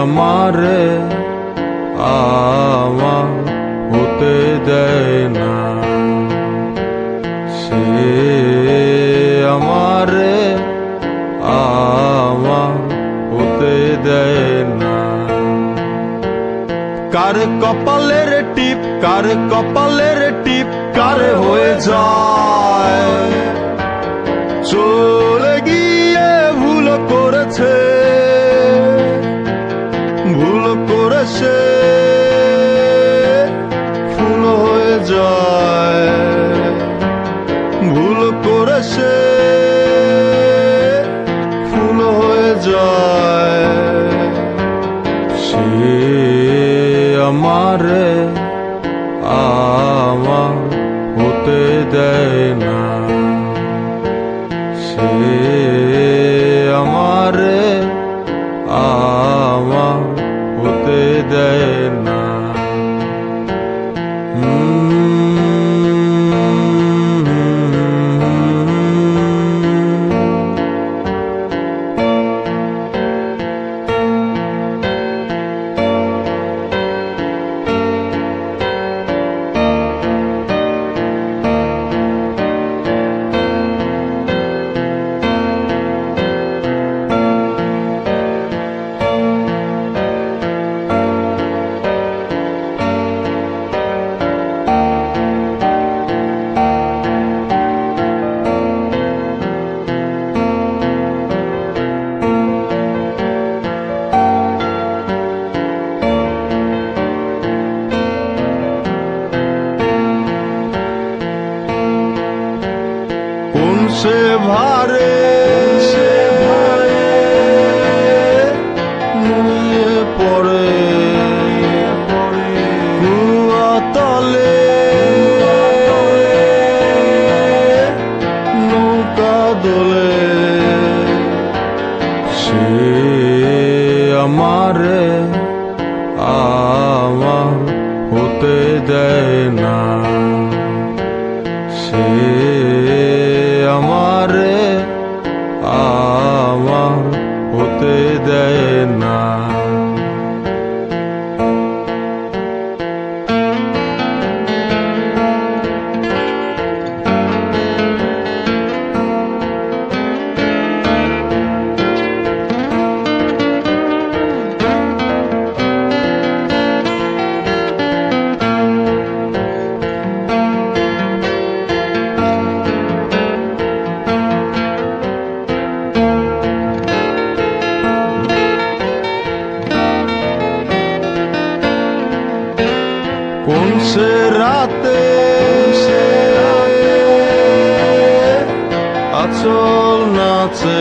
আমারে আমার হতে দেয় না। সে আমারে আমার হতে দেয় না। কার কপালের টিপ, কার কপালের টিপ, কার হয়ে যায় করেছে ফুল হয়ে যায়। সে আমারে আমার হতে দেয়। সে ভারে সে ভারে, নুয়ে পড়ে। তলে, নৌকা দোলে। সে আমারে, আমার হতে দেয় না। Onse rate Onse Atzol natsi